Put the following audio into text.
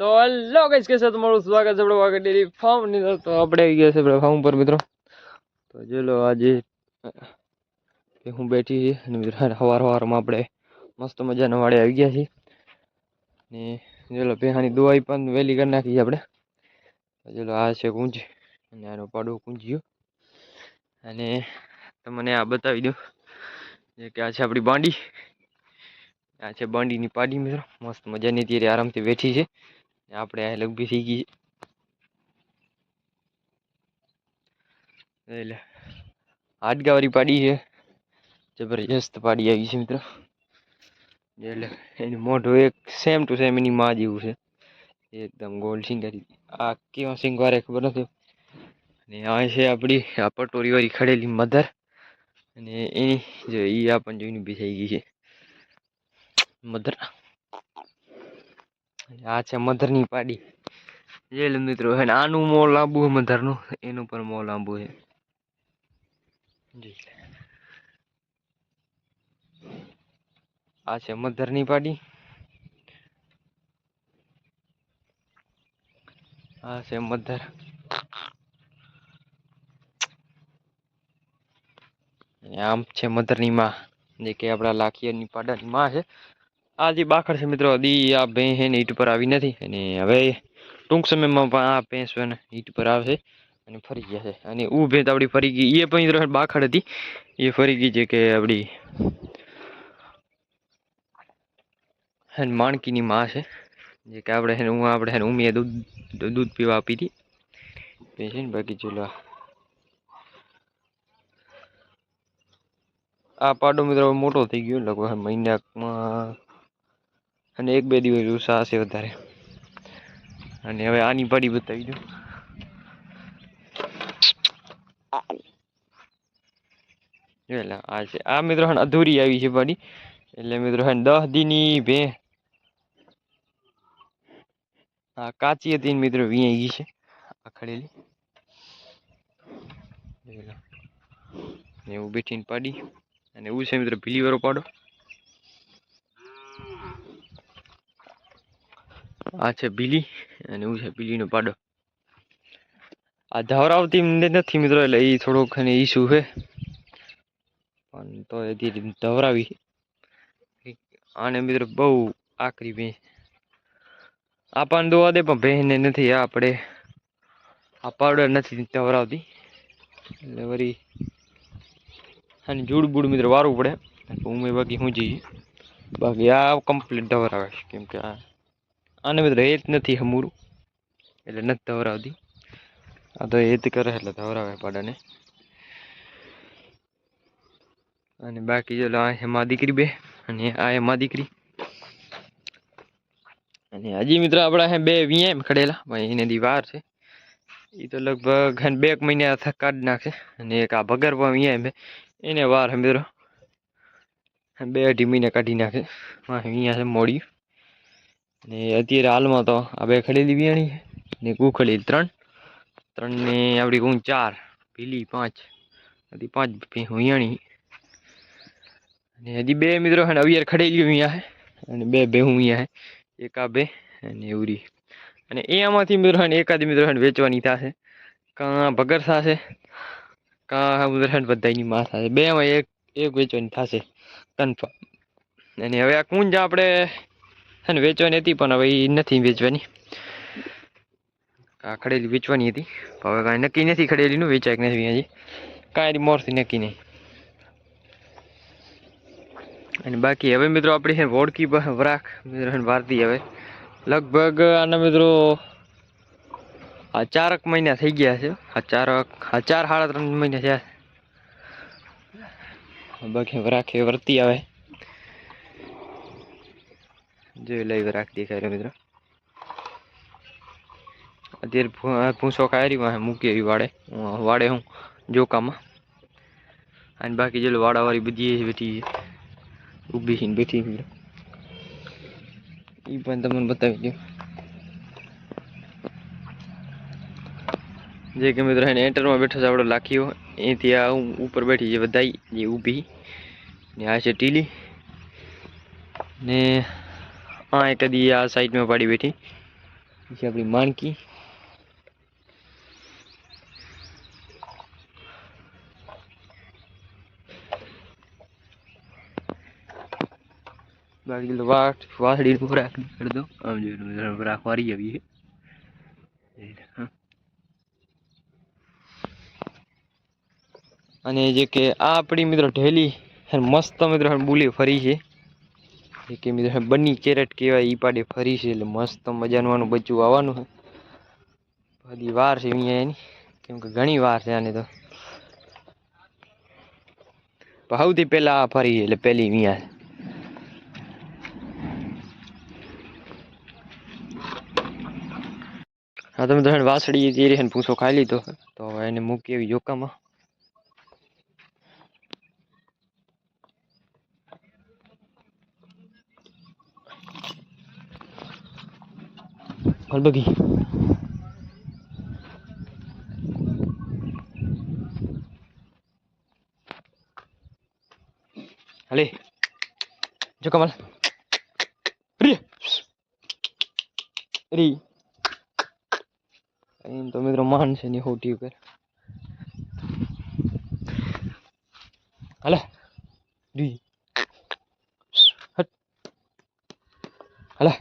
તો હેલો કઈશ કે છે તમારું? સ્વાગત છે આપણે વાગડ ડેરી ફાર્મની તો આપણે આવી ગયા છે આપણે ફાર્મ પર મિત્રો. તો જો લો આજે હું બેઠી છે અને મિત્રો સવાર સવારમાં આપણે મસ્ત મજાના વાડે આવી ગયા છીએ. ને જો લો, પેહાની દવાઈ પણ વહેલી કરી નાખી આપણે. જો લો, આ છે કુંજ અને આનો પાડો કુંજ્યો અને તમને આ બતાવી દઉં, જે કે આ છે આપણી બાંડી. આ છે બાંડીની પાડી, મિત્રો. મસ્ત મજાની અત્યારે આરામથી બેઠી છે. આપણે આ લગભગ થઈ ગઈ. એટલે હાડગાવાળી પાડી છે. જબરજસ્ત પાડી આવી છે મિત્રો. એટલે એનું મોઢું એક સેમ ટુ સેમ એની માં જેવું છે. એકદમ ગોલ્ડ સિંગારી આ કેવા સિંગવારે ખબર નથી. અને આ છે આપણી, આ પટોરી વાળી ખડેલી મધર. અને એની, જો એ આપણને જોઈને બી થઈ ગઈ છે. મધર. આ છે મધરની પાડી. જે મિત્રો, હે આનું મોં લાંબુ છે મધરનું, એનું પણ મોં લાંબુ છે આ છે મધરની પાડી. આ છે મધર. આમ છે મધરની માં. જે કે આપણા લાખિયાની પાડાની માં છે. આ જે બાખડ છે મિત્રો હજી આ ભેં એને ઈટ પર આવી નથી. અને હવે ટૂંક સમયમાં પણ આ ભેંસ છે ને ઈટ પર આવશે અને ફરી ગયા છે. અને ઉ ભેંસ આપણી ફરી ગઈ. એ પણ બાખડ હતી. એ ફરી ગઈ છે કે આપણી હે માણકીની માં છે. જે કે આપણે હે હું આપણે હે ને ઉમીએ દૂધ દૂધ પીવા આપી હતી. છે ને બાકી ચલો આ. પાડો મિત્રો મોટો થઈ ગયો લગભગ મહિનામાં અને એક બે દિવસ ઉત્સાહ હશે વધારે. અને હવે આની પાડી બતાવી દઉં. એટલે આ છે. આ મિત્રો અધૂરી આવી છે પાડી. એટલે મિત્રો દસ દીની ભે આ કાચી હતી મિત્રો વીઆઈ ગઈ છે. આ ખડેલી. એવું બેઠીને પાડી. અને એવું છે મિત્રો ભીલી વાળો પાડો. આ છે ભીલી અને એવું છે પીલીનો પાડો. આ ધવરાવતી નથી મિત્રો, એટલે એ થોડોક એને ઈસુ છે? પણ તો એ ધવરાવી. આને મિત્રો બહુ આકરી ભેંસ. આપણને દોવા દે, પણ ભેંસને નથી આપણે આ પાવડર નથી ધવરાવતી. એટલે વળી અને જૂડ બૂડ મિત્રો વારવું પડે. ઉમે બાકી હું જઈએ બાકી આ કમ્પ્લીટ ધવરાવે કેમ કે આ આને બધું એ જ નથી હમુરું. એટલે નથી ધવરાવતી. આ તો એ જ કરે એટલે ધવરાવે પાડાને. અને બાકી જો આ છે દીકરી બે અને આ એ માં દીકરી. અને હજી મિત્ર આપણા હે બે વીએમ ખડેલા ભાઈ એને દી વાર છે. એ તો લગભગ બે એક મહિના કાઢી નાખશે અને એક આ ભગર પણ વીએમ છે એને વાર હે મિત્રો. બે અઢી મહિને કાઢી નાખે. અહીંયા છે મોડી ને અત્યારે હાલમાં તો આ બે ખડેલી બિયાણી ને કુ ત્રણ ત્રણ. ને આપણી કું ચાર પીલી પાંચ. હજી પાંચ ભી વિયાણી અને હજી બે મિત્રો હે અવિયાર ખડેલી અહીંયા છે અને બે બે હું અહીંયા છે. એક આ બે અને ઉરી. અને એમાંથી મિત્રો હે એકાદ મિત્રો હે વેચવાની થશે. કાં ભગર થશે, કાં હે ને બધાની માં થશે. બેમાં એક એક વેચવાની થશે. કન્ફર્મ. અને હવે આ કુંજ આપણે હે ને વેચવાની હતી, પણ હવે એ નથી વેચવાની. આ ખડેલી વેચવાની હતી. હવે કાંઈ નક્કી નથી ખડેલીનું, વેચાય કે નથી હજી. કાંઈ મોરથી નક્કી નહીં. અને બાકી હવે મિત્રો આપણી છે વોડકી વરાખ, મિત્રો વારતી હવે. લગભગ આના મિત્રો આ ચારક મહિના થઈ ગયા છે. આ ચારક, આ ચાર સાડા ત્રણ મહિના થયા બાકી વરાખે વર્તી આવે. જોઈ લઈ રાખી દેખાય મિત્ર મિત્રો. અત્યારે ભૂસો કાયરી વાહે મૂકી એવી વાડે. વાડે હું જોકામાં. અને બાકી જેલો વાડાવાળી બધી બેઠી ઊભી છે બેઠી છે એ પણ તમને બતાવી દઉં. જે કે મિત્રો એને એન્ટરમાં બેઠો છે આપણો લાખીઓ અહીંથી આ ઉપર બેઠી છે બધાય, જે ઊભી. ને આ છે ટીલી. ને પાડી બેઠી. પછી આપણી માણકી. બાકી તો વાટ વાસળી નું રાખ કરી દો આમ જોઈ રાખ વારી આવી. અને જે કે આ આપણી મિત્રો ઢેલી મસ્ત મિત્રો બુલી ફરી છે. કે મિત્રો બની કેરેટ કહેવાય, ઈ પાડે ફરી છે, એટલે મસ્ત મજાનું બચ્ચું આવવાનું છે બધી વાર છે અહીંયા એની, કેમ કે ઘણી વાર છે આને તો. સૌથી પહેલા ફરી એટલે પહેલી અહીંયા હા, તમે તો વાસળી જે પૂછો ખાઈ લીધો, તો એને મૂકી એવી જોકામાં હાલ બગી હાલે જો કમલ રી રી એમ તો મિત્રો માન છે ની હોટી ઉપર હાલે રી હટ હાલે